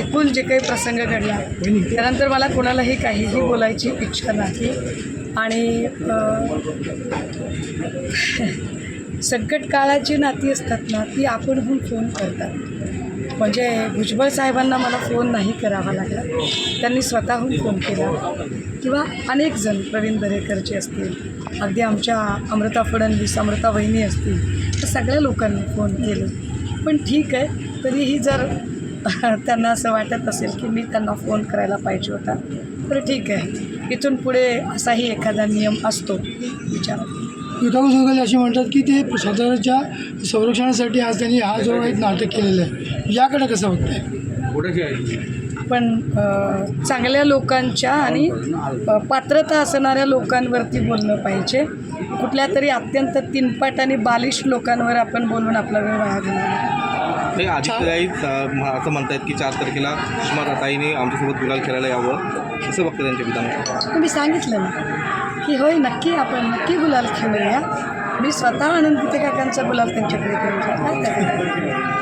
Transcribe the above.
एकूण जे काही प्रसंग घडला त्यानंतर मला कोणालाही काहीही बोलायची इच्छा नाही. आणि संकट काळाची नाती असतात ना ती आपणहून फोन करतात. म्हणजे भुजबळ साहेबांना मला फोन नाही करावा लागला. त्यांनी स्वतःहून फोन केला. किंवा अनेक जण प्रवीण दरेकरचे असतील अगदी आमच्या अमृता फडणवीस अमृता वहिनी असतील तर सगळ्या लोकांनी फोन केले. पण ठीक आहे तरीही जर त्यांना असं वाटत असेल की मी त्यांना फोन करायला पाहिजे होता. तर ठीक आहे. इथून पुढे असाही एखादा नियम असतो विचारात विकास वगैरे असे म्हणतात की ते स्वतःच्या संरक्षणासाठी आज त्यांनी हा जो एक नाटक केलेलं आहे याकडे कसं बघताय? पण अ, चांगल्या लोकांच्या आणि पात्रता असणाऱ्या लोकांवरती बोललं पाहिजे. कुठल्या तरी अत्यंत तिनपाट आणि बालिश लोकांवर आपण बोलून आपला वेळ वाया घालवला ते आदित्यताई अं, असं म्हणतायत की चार तारखेला सुषमाताईने आमच्यासोबत गुलाल खेळायला यावं. कसं बघतं त्यांच्या विधान तुम्ही सांगितलं ना की होय नक्की आपण नक्की गुलाल खेळूया. मी स्वतः आनंद काकांचा गुलाल त्यांच्याकडे घेऊन काय?